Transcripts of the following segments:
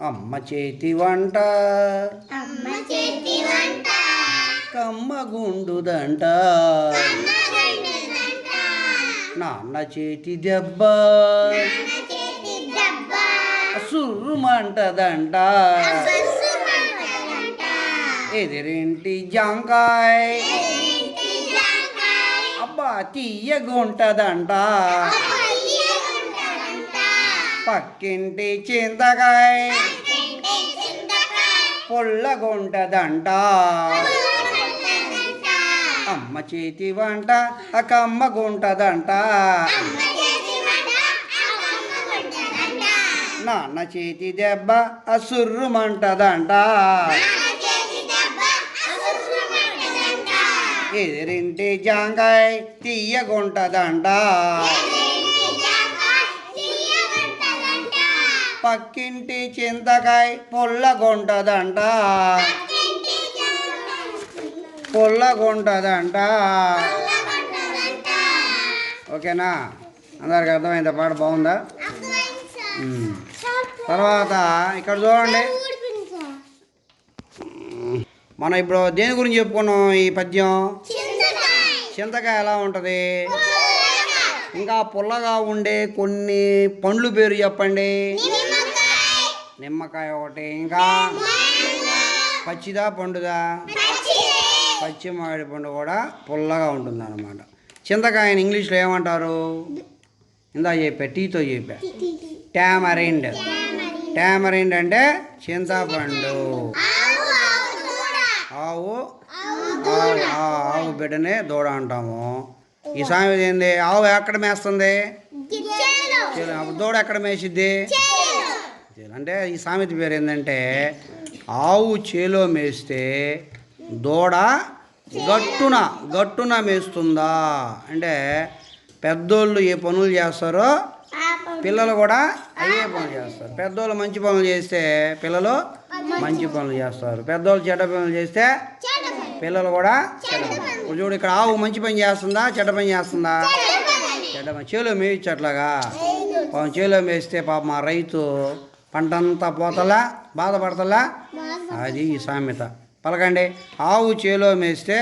అమ్మ చేతి వంట. అమ్మ చేతి వంట. కమ్మగుండుదంట నాన్న చేతి దెబ్బ. సుర్రుమంటదంట ఎదిరింటి జాంకాయ్. అబ్బా తీయగుంటదంట పక్కింటి చింతకాయ్. పొల్లగుంటదంట. అమ్మ చేతి వంట కమ్మగుంటదంట అమ్మ చేతి వంట అమ్మమ్మ ఉంటదంట నాన్న చేతి దెబ్బ అసుర్రుమంటదంట ఎదిరింటి జాంకాయ్ తీయగుంటదంట. పక్కింటి చింతకాయ్ పొల్లగుంటదంట. పొల్లగుంటదంట. ఓకేనా? అందరికి అర్థమైందా? పాట బాగుందా. తర్వాత ఇక్కడ చూడండి. మనం ఇప్పుడు దేని గురించి చెప్పుకున్నాం ఈ పద్యం? చింతకాయ. ఎలా ఉంటుంది? ఇంకా పుల్లగా ఉండే కొన్ని పండ్లు పేరు చెప్పండి. నిమ్మకాయ ఒకటి ఇంకా పచ్చిదా పండుదా? పచ్చి మామిడి పండు కూడా పుల్లగా ఉంటుంది అనమాట చింతకాయని ఇంగ్లీష్లో ఏమంటారు? ఇందా చెప్పా టీతో చెప్పా. టామరిండ్. టామరిండ్ అంటే చింతపండు. ఆవు ఆవు ఆవు బిడ్డనే దూడ అంటాము. ఈ సామెత ఏంది ఆవు ఎక్కడ మేస్తుంది? దూడ ఎక్కడ మేసిద్ది. అంటే ఈ సామెత పేరు ఏంటంటే ఆవు చేలో మేస్తే దూడ గట్టున గట్టున మేస్తుందా? అంటే పెద్దోళ్ళు ఏ పనులు చేస్తారో పిల్లలు కూడా అయ్యే పనులు చేస్తారు. పెద్దోళ్ళు మంచి పనులు చేస్తే పిల్లలు మంచి పనులు చేస్తారు. పెద్దోళ్ళు చెడ్డ పనులు చేస్తే పిల్లలు కూడా చెడ్డ చూడు ఇక్కడ ఆవు మంచి పని చేస్తుందా చెడ్డ పని చేస్తుందా? చెడ్డ పని. చేలో మేయచ్చు అట్లాగా పాపం చేలో మేస్తే పాప మా రైతు పంటంతా పోతలా బాధపడతలా? అది ఈ సామెత. పలకండి ఆవు చేలో మేస్తే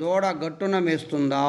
దూడ గట్టున మేస్తుందా?